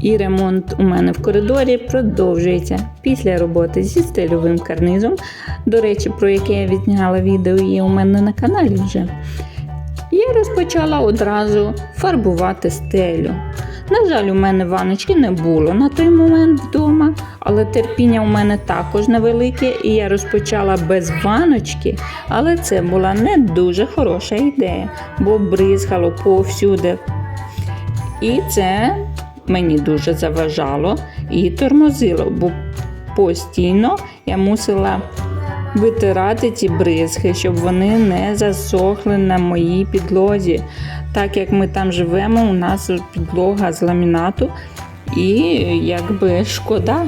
І ремонт у мене в коридорі продовжується після роботи зі стильовим карнизом. До речі, про яке я відняла відео є у мене на каналі вже. Я розпочала одразу фарбувати стелю. На жаль, у мене ваночки не було на той момент вдома, але терпіння у мене також невелике, і я розпочала без ваночки, але це була не дуже хороша ідея, бо бризгало повсюди. І це мені дуже заважало і тормозило, бо постійно я мусила витирати ці бризки, щоб вони не засохли на моїй підлозі. Так як ми там живемо, у нас підлога з ламінату, і якби шкода.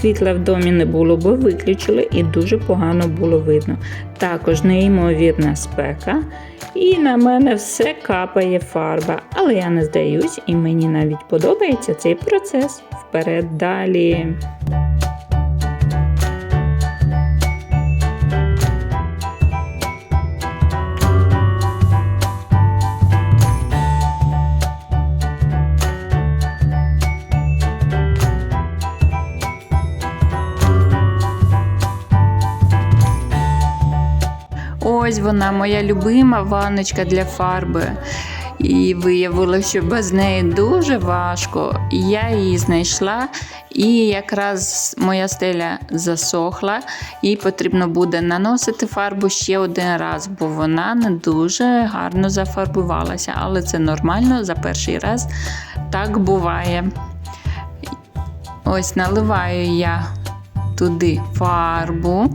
Світла в домі не було, бо виключили і дуже погано було видно. Також неймовірна спека, і на мене все капає фарба. Але я не здаюсь, і мені навіть подобається цей процес. Вперед далі. Ось вона, моя любима ванночка для фарби. І виявилося, що без неї дуже важко. Я її знайшла, і якраз моя стеля засохла, і потрібно буде наносити фарбу ще один раз, бо вона не дуже гарно зафарбувалася. Але це нормально за перший раз так буває. Ось наливаю я туди фарбу.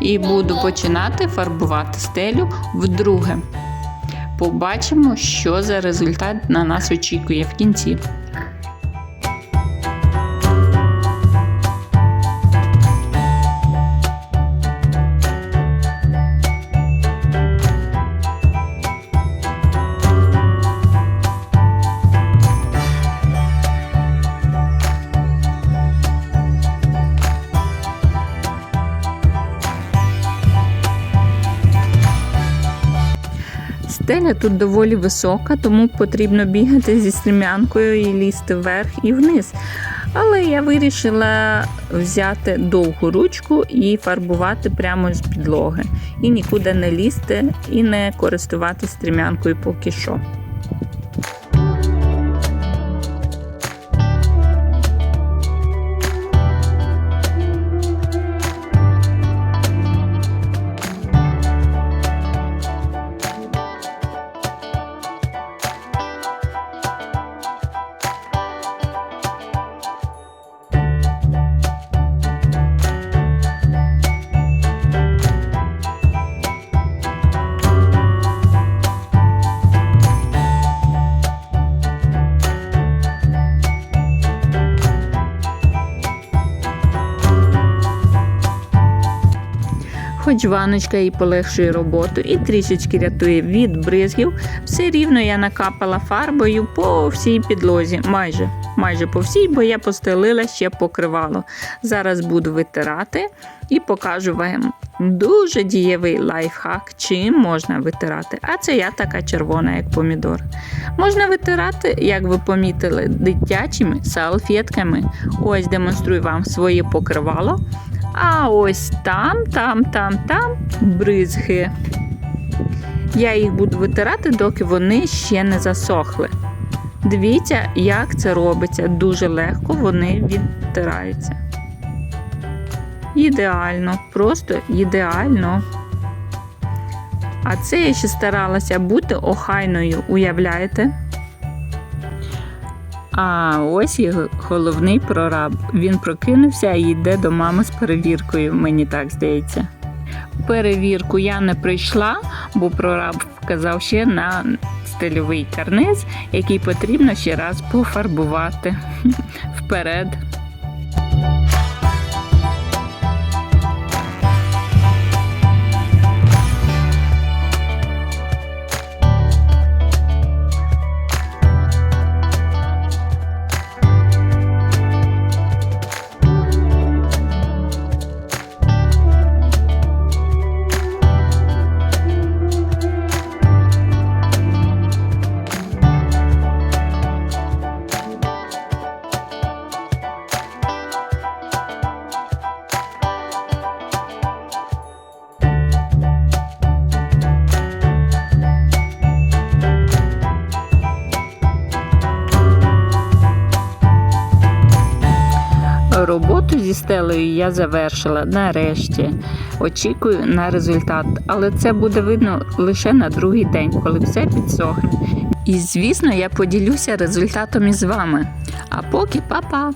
І буду починати фарбувати стелю вдруге. Побачимо, що за результат на нас очікує в кінці. Стеля тут доволі висока, тому потрібно бігати зі стрімянкою і лізти вверх і вниз. Але я вирішила взяти довгу ручку і фарбувати прямо з підлоги. І нікуди не лізти і не користуватися стрімянкою поки що. Хоч ваночка і полегшує роботу і трішечки рятує від бризгів, все рівно я накапала фарбою по всій підлозі, майже майже по всій, бо я постелила ще покривало. Зараз буду витирати і покажу вам дуже дієвий лайфхак, чим можна витирати. А це я така червона, як помідор. Можна витирати, як ви помітили, дитячими салфетками. Ось демонструю вам своє покривало. А ось там, там, там, там бризги. Я їх буду витирати, доки вони ще не засохли. Дивіться, як це робиться. Дуже легко вони відтираються. Ідеально, просто ідеально. А це я ще старалася бути охайною, уявляєте? А ось і головний прораб. Він прокинувся і йде до мами з перевіркою, мені так здається. Перевірку я не прийшла, бо прораб вказав ще на стильовий карниз, який потрібно ще раз пофарбувати вперед. Роботу зі стелею я завершила нарешті. Очікую на результат, але це буде видно лише на другий день, коли все підсохне. І звісно, я поділюся результатом із вами. А поки па-па!